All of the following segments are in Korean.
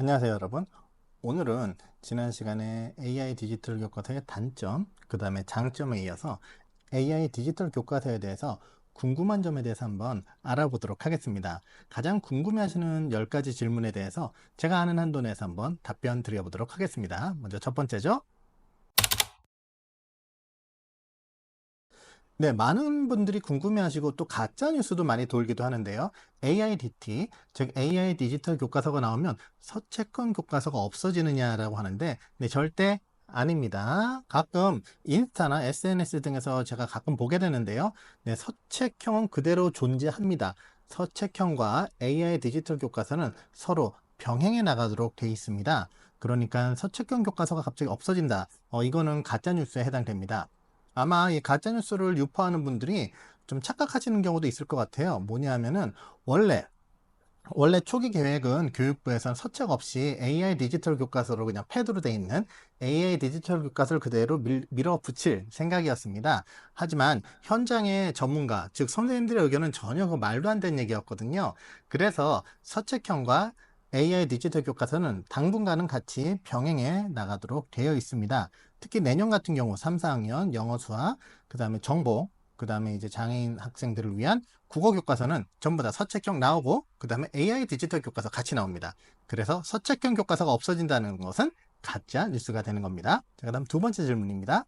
안녕하세요 여러분. 오늘은 지난 시간에 AI 디지털 교과서의 단점 그 다음에 장점에 이어서 AI 디지털 교과서에 대해서 궁금한 점에 대해서 한번 알아보도록 하겠습니다. 가장 궁금해 하시는 10가지 질문에 대해서 제가 아는 한도 내에서 한번 답변 드려보도록 하겠습니다. 먼저 첫 번째죠 네, 많은 분들이 궁금해하시고 또 가짜 뉴스도 많이 돌기도 하는데요. AIDT, 즉 AI 디지털 교과서가 나오면 서체권 교과서가 없어지느냐라고 하는데, 네, 절대 아닙니다. 가끔 인스타나 SNS 등에서 제가 가끔 보게 되는데요. 네, 서책형은 그대로 존재합니다. 서책형과 AI 디지털 교과서는 서로 병행해 나가도록 되어 있습니다. 그러니까 서책형 교과서가 갑자기 없어진다. 어, 이거는 가짜 뉴스에 해당됩니다. 아마 이 가짜뉴스를 유포하는 분들이 좀 착각하시는 경우도 있을 것 같아요. 뭐냐 하면은 원래 원래 초기 계획은 교육부에서는 서책 없이 AI 디지털 교과서로 그냥 패드로 돼 있는 AI 디지털 교과서를 그대로 밀, 밀어붙일 생각이었습니다. 하지만 현장의 전문가, 즉 선생님들의 의견은 전혀 그 말도 안 되는 얘기였거든요. 그래서 서책형과 AI 디지털 교과서는 당분간은 같이 병행해 나가도록 되어 있습니다. 특히 내년 같은 경우 3, 4학년 영어 수학, 그 다음에 정보, 그 다음에 이제 장애인 학생들을 위한 국어 교과서는 전부 다 서책형 나오고, 그 다음에 AI 디지털 교과서 같이 나옵니다. 그래서 서책형 교과서가 없어진다는 것은 가짜 뉴스가 되는 겁니다. 자, 그 다음 두 번째 질문입니다.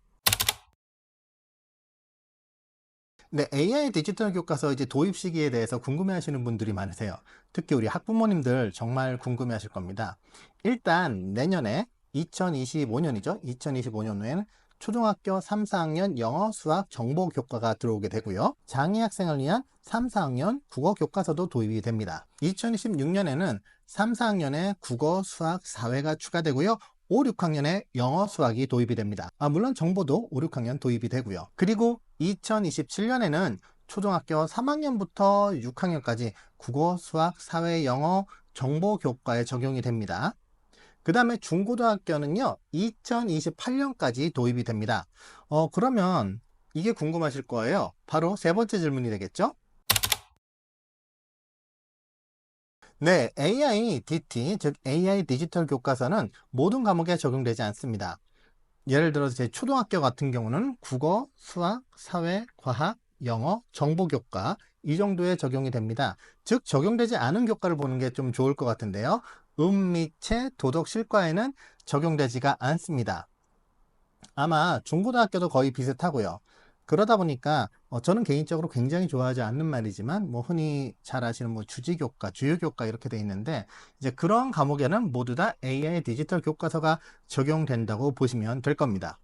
네, AI 디지털 교과서 이제 도입 시기에 대해서 궁금해 하시는 분들이 많으세요. 특히 우리 학부모님들 정말 궁금해 하실 겁니다. 일단 내년에 2025년이죠. 2025년 후에는 초등학교 3, 4학년 영어, 수학, 정보 교과가 들어오게 되고요. 장애 학생을 위한 3, 4학년 국어 교과서도 도입이 됩니다. 2026년에는 3, 4학년에 국어, 수학, 사회가 추가되고요. 5, 6학년에 영어, 수학이 도입이 됩니다. 아, 물론 정보도 5, 6학년 도입이 되고요. 그리고 2027년에는 초등학교 3학년부터 6학년까지 국어, 수학, 사회, 영어, 정보 교과에 적용이 됩니다. 그 다음에 중고등학교는요, 2028년까지 도입이 됩니다. 어, 그러면 이게 궁금하실 거예요. 바로 세 번째 질문이 되겠죠? 네, AI DT, 즉 AI 디지털 교과서는 모든 과목에 적용되지 않습니다. 예를 들어서 제 초등학교 같은 경우는 국어, 수학, 사회, 과학, 영어, 정보 교과 이 정도에 적용이 됩니다. 즉 적용되지 않은 교과를 보는 게 좀 좋을 것 같은데요. 음미체 도덕 실과에는 적용되지가 않습니다. 아마 중고등학교도 거의 비슷하고요. 그러다 보니까 어, 저는 개인적으로 굉장히 좋아하지 않는 말이지만 뭐 흔히 잘 아시는 뭐 주지 교과, 주요 교과 이렇게 돼 있는데 이제 그런 과목에는 모두 다 AI 디지털 교과서가 적용된다고 보시면 될 겁니다.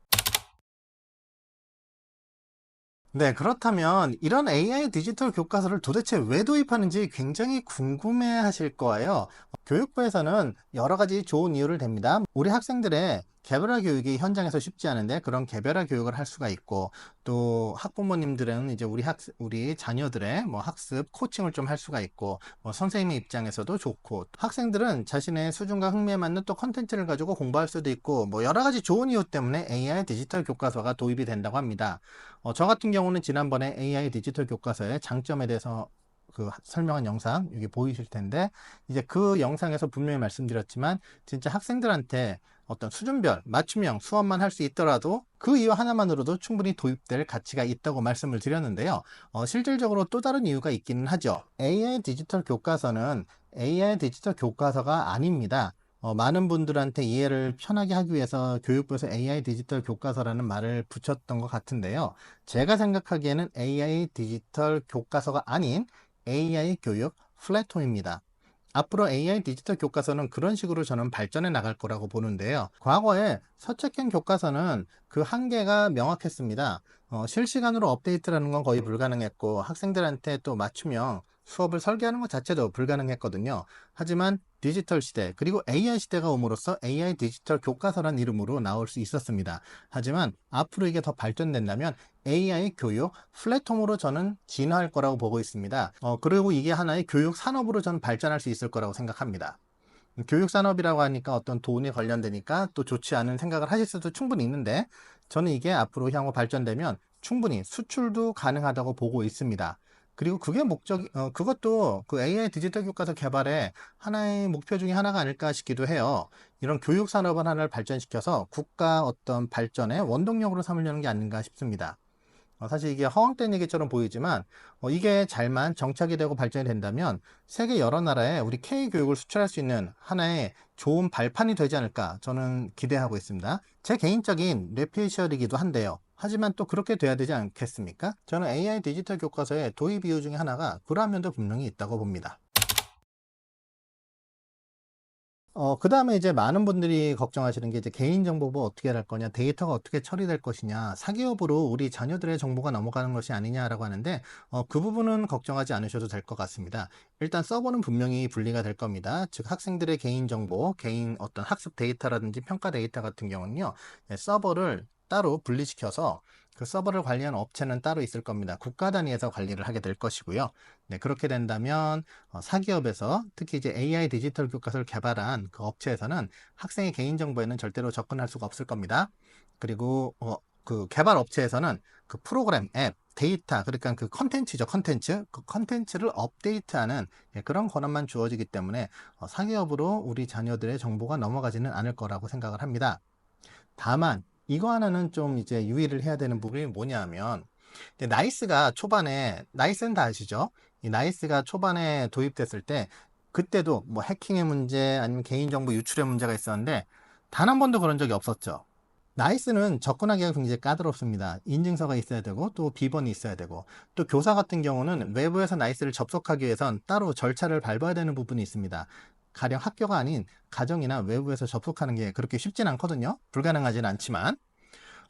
네, 그렇다면 이런 AI 디지털 교과서를 도대체 왜 도입하는지 굉장히 궁금해 하실 거예요. 교육부에서는 여러 가지 좋은 이유를 댑니다. 우리 학생들의 개별화 교육이 현장에서 쉽지 않은데 그런 개별화 교육을 할 수가 있고 또 학부모님들은 이제 우리 학 우리 자녀들의 뭐 학습 코칭을 좀 할 수가 있고 뭐 선생님의 입장에서도 좋고 학생들은 자신의 수준과 흥미에 맞는 또 컨텐츠를 가지고 공부할 수도 있고 뭐 여러 가지 좋은 이유 때문에 AI 디지털 교과서가 도입이 된다고 합니다. 어, 저 같은 경우는 지난번에 AI 디지털 교과서의 장점에 대해서 그 설명한 영상 여기 보이실 텐데 이제 그 영상에서 분명히 말씀드렸지만 진짜 학생들한테 어떤 수준별 맞춤형 수업만 할 수 있더라도 그 이유 하나만으로도 충분히 도입될 가치가 있다고 말씀을 드렸는데요. 어, 실질적으로 또 다른 이유가 있기는 하죠. AI 디지털 교과서는 AI 디지털 교과서가 아닙니다. 어, 많은 분들한테 이해를 편하게 하기 위해서 교육부에서 AI 디지털 교과서라는 말을 붙였던 것 같은데요. 제가 생각하기에는 AI 디지털 교과서가 아닌 AI 교육 플랫폼입니다. 앞으로 AI 디지털 교과서는 그런 식으로 저는 발전해 나갈 거라고 보는데요. 과거에 서책형 교과서는 그 한계가 명확했습니다. 어, 실시간으로 업데이트라는 건 거의 불가능했고 학생들한테 또 맞춤형 수업을 설계하는 것 자체도 불가능했거든요. 하지만 디지털 시대 그리고 AI 시대가 옴으로써 AI 디지털 교과서란 이름으로 나올 수 있었습니다. 하지만 앞으로 이게 더 발전된다면 AI 교육 플랫폼으로 저는 진화할 거라고 보고 있습니다. 어, 그리고 이게 하나의 교육 산업으로 저는 발전할 수 있을 거라고 생각합니다. 교육 산업이라고 하니까 어떤 돈이 관련되니까 또 좋지 않은 생각을 하실 수도 충분히 있는데 저는 이게 앞으로 향후 발전되면 충분히 수출도 가능하다고 보고 있습니다. 그리고 그게 목적, 어, 그것도 그 AI 디지털 교과서 개발의 하나의 목표 중에 하나가 아닐까 싶기도 해요. 이런 교육 산업을 하나를 발전시켜서 국가 어떤 발전의 원동력으로 삼으려는 게 아닌가 싶습니다. 어, 사실 이게 허황된 얘기처럼 보이지만 어, 이게 잘만 정착이 되고 발전이 된다면 세계 여러 나라에 우리 K 교육을 수출할 수 있는 하나의 좋은 발판이 되지 않을까 저는 기대하고 있습니다. 제 개인적인 뇌피셜이기도 한데요. 하지만 또 그렇게 돼야 되지 않겠습니까? 저는 AI 디지털 교과서의 도입 이유 중에 하나가 그러한 면도 분명히 있다고 봅니다. 어, 그 다음에 이제 많은 분들이 걱정하시는 게 이제 개인정보가 어떻게 할 거냐, 데이터가 어떻게 처리될 것이냐, 사기업으로 우리 자녀들의 정보가 넘어가는 것이 아니냐라고 하는데, 어, 그 부분은 걱정하지 않으셔도 될 것 같습니다. 일단 서버는 분명히 분리가 될 겁니다. 즉, 학생들의 개인정보, 개인 어떤 학습 데이터라든지 평가 데이터 같은 경우는요, 예, 서버를 따로 분리시켜서 그 서버를 관리하는 업체는 따로 있을 겁니다. 국가 단위에서 관리를 하게 될 것이고요. 네, 그렇게 된다면 어, 사기업에서 특히 이제 AI 디지털 교과서를 개발한 그 업체에서는 학생의 개인정보에는 절대로 접근할 수가 없을 겁니다. 그리고 어, 그 개발 업체에서는 그 프로그램, 앱, 데이터, 그러니까 그 컨텐츠죠, 컨텐츠. 그 컨텐츠를 업데이트하는 예, 그런 권한만 주어지기 때문에 어, 사기업으로 우리 자녀들의 정보가 넘어가지는 않을 거라고 생각을 합니다. 다만 이거 하나는 좀 이제 유의를 해야 되는 부분이 뭐냐면 나이스가 초반에 나이스는 다 아시죠? 이 나이스가 초반에 도입됐을 때 그때도 뭐 해킹의 문제 아니면 개인정보 유출의 문제가 있었는데 단 한 번도 그런 적이 없었죠. 나이스는 접근하기가 굉장히 까다롭습니다. 인증서가 있어야 되고 또 비번이 있어야 되고 또 교사 같은 경우는 외부에서 나이스를 접속하기 위해선 따로 절차를 밟아야 되는 부분이 있습니다. 가령 학교가 아닌 가정이나 외부에서 접속하는 게 그렇게 쉽진 않거든요. 불가능하진 않지만.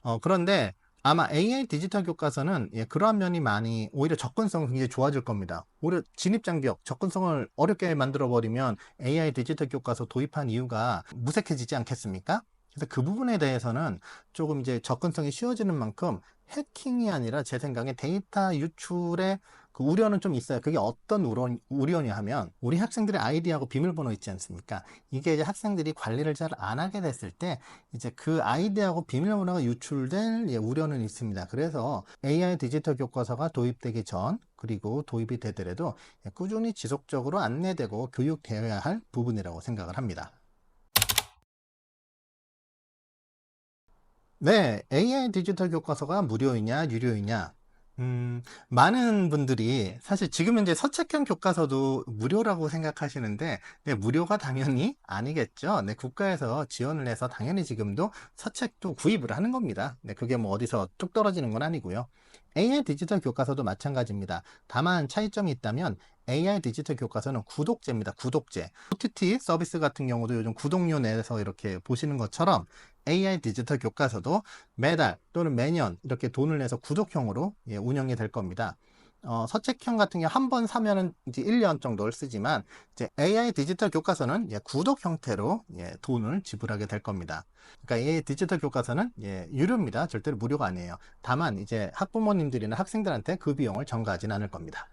어, 그런데 아마 AI 디지털 교과서는 예, 그러한 면이 많이 오히려 접근성이 굉장히 좋아질 겁니다. 오히려 진입 장벽, 접근성을 어렵게 만들어 버리면 AI 디지털 교과서 도입한 이유가 무색해지지 않겠습니까? 그래서 그 부분에 대해서는 조금 이제 접근성이 쉬워지는 만큼 해킹이 아니라 제 생각에 데이터 유출의 그 우려는 좀 있어요. 그게 어떤 우려, 우려냐 하면 우리 학생들의 아이디하고 비밀번호 있지 않습니까? 이게 이제 학생들이 관리를 잘 안 하게 됐을 때 이제 그 아이디하고 비밀번호가 유출될 예, 우려는 있습니다. 그래서 AI 디지털 교과서가 도입되기 전 그리고 도입이 되더라도 예, 꾸준히 지속적으로 안내되고 교육되어야 할 부분이라고 생각을 합니다. 네, AI 디지털 교과서가 무료이냐, 유료이냐. 음, 많은 분들이 사실 지금 현재 서책형 교과서도 무료라고 생각하시는데, 네, 무료가 당연히 아니겠죠. 네, 국가에서 지원을 해서 당연히 지금도 서책도 구입을 하는 겁니다. 네, 그게 뭐 어디서 뚝 떨어지는 건 아니고요. AI 디지털 교과서도 마찬가지입니다. 다만 차이점이 있다면 AI 디지털 교과서는 구독제입니다. 구독제. OTT 서비스 같은 경우도 요즘 구독료 내에서 이렇게 보시는 것처럼 AI 디지털 교과서도 매달 또는 매년 이렇게 돈을 내서 구독형으로 예, 운영이 될 겁니다. 어, 서책형 같은 경우 한 번 사면은 이제 1년 정도를 쓰지만 이제 AI 디지털 교과서는 예, 구독 형태로 예, 돈을 지불하게 될 겁니다. 그러니까 AI 디지털 교과서는 예, 유료입니다. 절대로 무료가 아니에요. 다만 이제 학부모님들이나 학생들한테 그 비용을 전가하지는 않을 겁니다.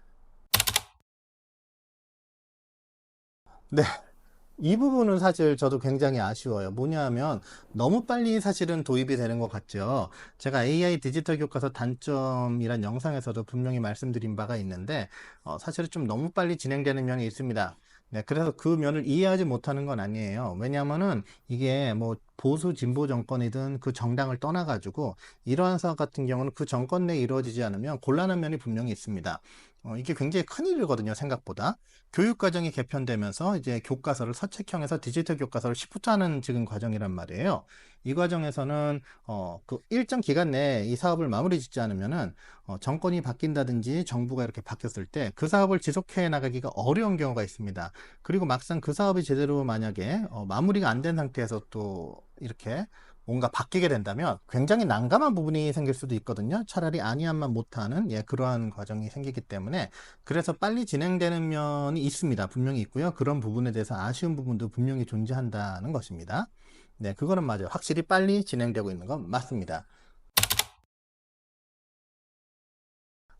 네. 이 부분은 사실 저도 굉장히 아쉬워요. 뭐냐 하면 너무 빨리 사실은 도입이 되는 것 같죠. 제가 AI 디지털 교과서 단점이란 영상에서도 분명히 말씀드린 바가 있는데, 어, 사실은 좀 너무 빨리 진행되는 면이 있습니다. 네, 그래서 그 면을 이해하지 못하는 건 아니에요. 왜냐하면은 이게 뭐 보수 진보 정권이든 그 정당을 떠나가지고 이러한 사업 같은 경우는 그 정권 내에 이루어지지 않으면 곤란한 면이 분명히 있습니다. 어, 이게 굉장히 큰 일이거든요, 생각보다. 교육 과정이 개편되면서 이제 교과서를 서책형에서 디지털 교과서를 시프트하는 지금 과정이란 말이에요. 이 과정에서는 어, 그 일정 기간 내에 이 사업을 마무리 짓지 않으면은 어, 정권이 바뀐다든지 정부가 이렇게 바뀌었을 때 그 사업을 지속해 나가기가 어려운 경우가 있습니다. 그리고 막상 그 사업이 제대로 만약에 어, 마무리가 안 된 상태에서 또 이렇게 뭔가 바뀌게 된다면 굉장히 난감한 부분이 생길 수도 있거든요. 차라리 아니한만 못하는 예, 그러한 과정이 생기기 때문에 그래서 빨리 진행되는 면이 있습니다. 분명히 있고요. 그런 부분에 대해서 아쉬운 부분도 분명히 존재한다는 것입니다. 네, 그거는 맞아요. 확실히 빨리 진행되고 있는 건 맞습니다.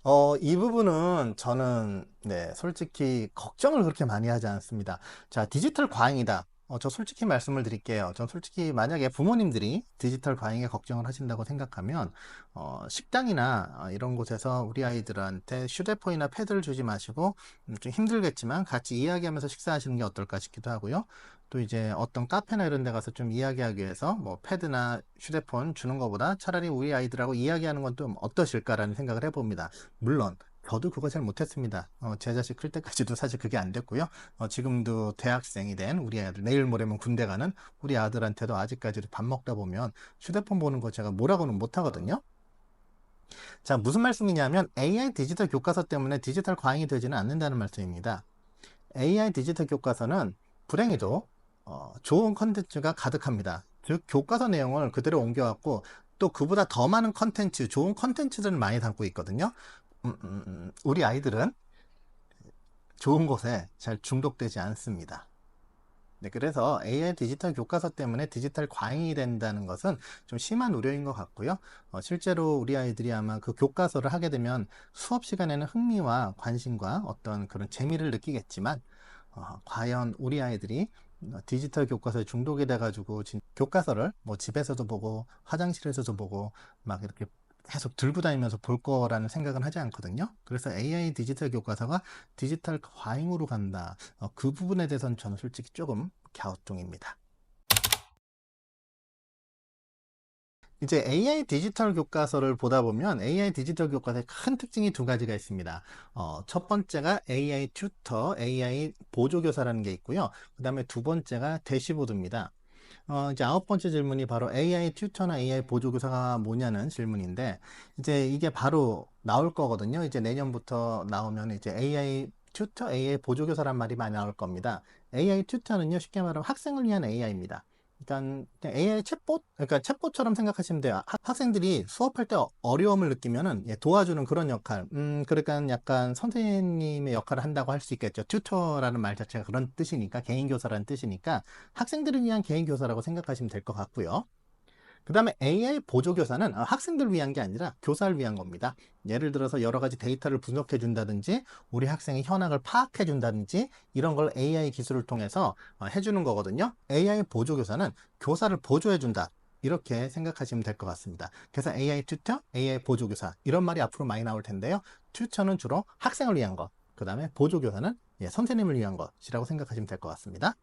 어, 이 부분은 저는, 네, 솔직히 걱정을 그렇게 많이 하지 않습니다. 자, 디지털 과잉이다. 어, 저 솔직히 말씀을 드릴게요. 전 솔직히 만약에 부모님들이 디지털 과잉에 걱정을 하신다고 생각하면 어, 식당이나 어, 이런 곳에서 우리 아이들한테 휴대폰이나 패드를 주지 마시고 음, 좀 힘들겠지만 같이 이야기하면서 식사하시는 게 어떨까 싶기도 하고요. 또 이제 어떤 카페나 이런 데 가서 좀 이야기하기 위해서 뭐 패드나 휴대폰 주는 것보다 차라리 우리 아이들하고 이야기하는 건 좀 어떠실까라는 생각을 해봅니다. 물론 저도 그거 잘 못했습니다. 어, 제 자식 클 때까지도 사실 그게 안 됐고요. 어, 지금도 대학생이 된 우리 아들, 내일 모레면 군대 가는 우리 아들한테도 아직까지도 밥 먹다 보면 휴대폰 보는 거 제가 뭐라고는 못하거든요. 자, 무슨 말씀이냐면 AI 디지털 교과서 때문에 디지털 과잉이 되지는 않는다는 말씀입니다. AI 디지털 교과서는 불행히도 어, 좋은 컨텐츠가 가득합니다. 즉 교과서 내용을 그대로 옮겨왔고 또 그보다 더 많은 컨텐츠, 좋은 컨텐츠들을 많이 담고 있거든요. 음, 음, 음, 우리 아이들은 좋은 곳에 잘 중독되지 않습니다. 네, 그래서 AI 디지털 교과서 때문에 디지털 과잉이 된다는 것은 좀 심한 우려인 것 같고요. 어, 실제로 우리 아이들이 아마 그 교과서를 하게 되면 수업 시간에는 흥미와 관심과 어떤 그런 재미를 느끼겠지만, 어, 과연 우리 아이들이 어, 디지털 교과서에 중독이 돼가지고 교과서를 뭐 집에서도 보고 화장실에서도 보고 막 이렇게 계속 들고 다니면서 볼 거라는 생각은 하지 않거든요. 그래서 AI 디지털 교과서가 디지털 과잉으로 간다. 어, 그 부분에 대해서는 저는 솔직히 조금 갸우뚱입니다. 이제 AI 디지털 교과서를 보다 보면 AI 디지털 교과서의 큰 특징이 두 가지가 있습니다. 어, 첫 번째가 AI 튜터, AI 보조교사라는 게 있고요. 그 다음에 두 번째가 대시보드입니다. 어, 이제 아홉 번째 질문이 바로 AI 튜터나 AI 보조교사가 뭐냐는 질문인데, 이제 이게 바로 나올 거거든요. 이제 내년부터 나오면 이제 AI 튜터, AI 보조교사란 말이 많이 나올 겁니다. AI 튜터는요, 쉽게 말하면 학생을 위한 AI입니다. 그러니까 AI 챗봇, 그러니까 챗봇처럼 생각하시면 돼요. 학생들이 수업할 때 어려움을 느끼면은 예, 도와주는 그런 역할. 음, 그러니까 약간 선생님의 역할을 한다고 할 수 있겠죠. 튜터라는 말 자체가 그런 뜻이니까 개인 교사라는 뜻이니까 학생들을 위한 개인 교사라고 생각하시면 될 것 같고요. 그 다음에 AI 보조교사는 어, 학생들을 위한 게 아니라 교사를 위한 겁니다. 예를 들어서 여러 가지 데이터를 분석해 준다든지 우리 학생의 현황을 파악해 준다든지 이런 걸 AI 기술을 통해서 어, 해주는 거거든요. AI 보조교사는 교사를 보조해 준다. 이렇게 생각하시면 될 것 같습니다. 그래서 AI 튜터, AI 보조교사 이런 말이 앞으로 많이 나올 텐데요. 튜터는 주로 학생을 위한 것, 그 다음에 보조교사는 예, 선생님을 위한 것이라고 생각하시면 될 것 같습니다.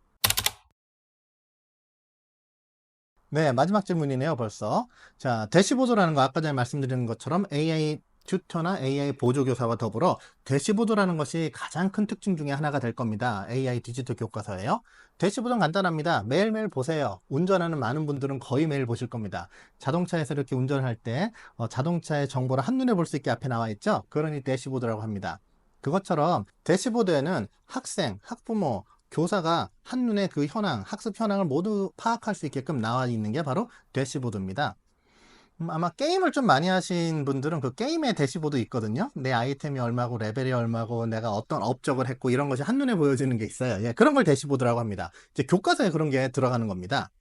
네, 마지막 질문이네요, 벌써. 자, 대시보드라는 거 아까 전에 말씀드린 것처럼 AI 튜터나 AI 보조교사와 더불어 대시보드라는 것이 가장 큰 특징 중에 하나가 될 겁니다. AI 디지털 교과서예요. 대시보드는 간단합니다. 매일매일 보세요. 운전하는 많은 분들은 거의 매일 보실 겁니다. 자동차에서 이렇게 운전할 때 어, 자동차의 정보를 한눈에 볼 수 있게 앞에 나와 있죠? 그러니 대시보드라고 합니다. 그것처럼 대시보드에는 학생, 학부모, 교사가 한눈에 그 현황, 학습 현황을 모두 파악할 수 있게끔 나와 있는 게 바로 대시보드입니다. 음, 아마 게임을 좀 많이 하신 분들은 그 게임의 대시보드 있거든요. 내 아이템이 얼마고 레벨이 얼마고 내가 어떤 업적을 했고 이런 것이 한눈에 보여지는 게 있어요. 예, 그런 걸 대시보드라고 합니다. 이제 교과서에 그런 게 들어가는 겁니다.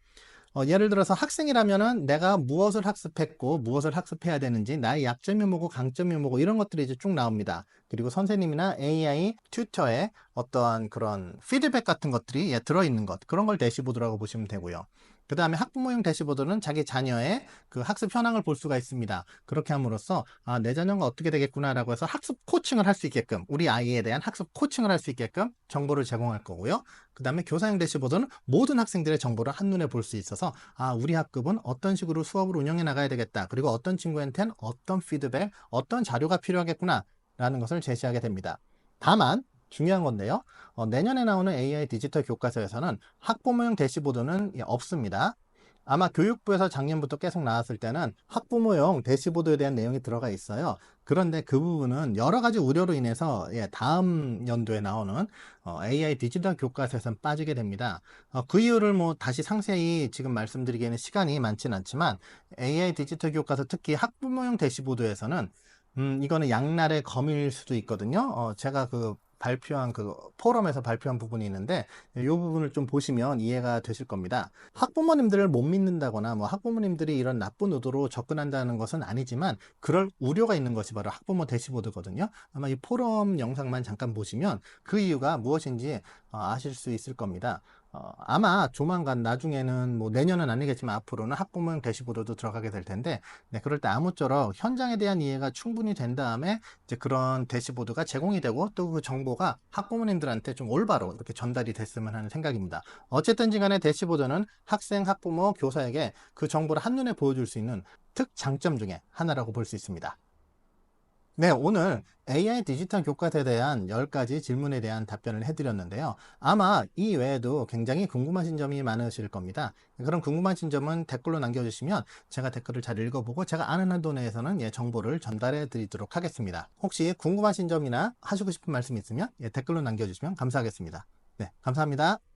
어, 예를 들어서 학생이라면은 내가 무엇을 학습했고 무엇을 학습해야 되는지 나의 약점이 뭐고 강점이 뭐고 이런 것들이 이제 쭉 나옵니다. 그리고 선생님이나 AI 튜터의 어떠한 그런 피드백 같은 것들이 예, 들어있는 것 그런 걸 대시보드라고 보시면 되고요. 그 다음에 학부모용 대시보드는 자기 자녀의 그 학습 현황을 볼 수가 있습니다. 그렇게 함으로써 아, 내 자녀가 어떻게 되겠구나라고 해서 학습 코칭을 할 수 있게끔 우리 아이에 대한 학습 코칭을 할 수 있게끔 정보를 제공할 거고요. 그 다음에 교사용 대시보드는 모든 학생들의 정보를 한눈에 볼 수 있어서 아 우리 학급은 어떤 식으로 수업을 운영해 나가야 되겠다. 그리고 어떤 친구한테는 어떤 피드백, 어떤 자료가 필요하겠구나 라는 것을 제시하게 됩니다. 다만 중요한 건데요. 어, 내년에 나오는 AI 디지털 교과서에서는 학부모용 대시보드는 예, 없습니다. 아마 교육부에서 작년부터 계속 나왔을 때는 학부모용 대시보드에 대한 내용이 들어가 있어요. 그런데 그 부분은 여러 가지 우려로 인해서 예, 다음 연도에 나오는 어, AI 디지털 교과서에선 빠지게 됩니다. 어, 그 이유를 뭐 다시 상세히 지금 말씀드리기에는 시간이 많지는 않지만 AI 디지털 교과서 특히 학부모용 대시보드에서는 음, 이거는 양날의 검일 수도 있거든요. 어, 제가 그 발표한 그 포럼에서 발표한 부분이 있는데 이 부분을 좀 보시면 이해가 되실 겁니다. 학부모님들을 못 믿는다거나 뭐 학부모님들이 이런 나쁜 의도로 접근한다는 것은 아니지만 그럴 우려가 있는 것이 바로 학부모 대시보드거든요. 아마 이 포럼 영상만 잠깐 보시면 그 이유가 무엇인지 어, 아실 수 있을 겁니다. 어, 아마 조만간 나중에는 뭐 내년은 아니겠지만 앞으로는 학부모 대시보드도 들어가게 될 텐데 네, 그럴 때 아무쪼록 현장에 대한 이해가 충분히 된 다음에 이제 그런 대시보드가 제공이 되고 또 그 정보가 학부모님들한테 좀 올바로 이렇게 전달이 됐으면 하는 생각입니다. 어쨌든지 간에 대시보드는 학생, 학부모, 교사에게 그 정보를 한눈에 보여줄 수 있는 특장점 중에 하나라고 볼 수 있습니다. 네, 오늘 AI 디지털 교과서에 대한 10가지 질문에 대한 답변을 해드렸는데요. 아마 이 외에도 굉장히 궁금하신 점이 많으실 겁니다. 그런 궁금하신 점은 댓글로 남겨주시면 제가 댓글을 잘 읽어보고 제가 아는 한도 내에서는 예, 정보를 전달해 드리도록 하겠습니다. 혹시 궁금하신 점이나 하시고 싶은 말씀 있으면 예, 댓글로 남겨주시면 감사하겠습니다. 네, 감사합니다.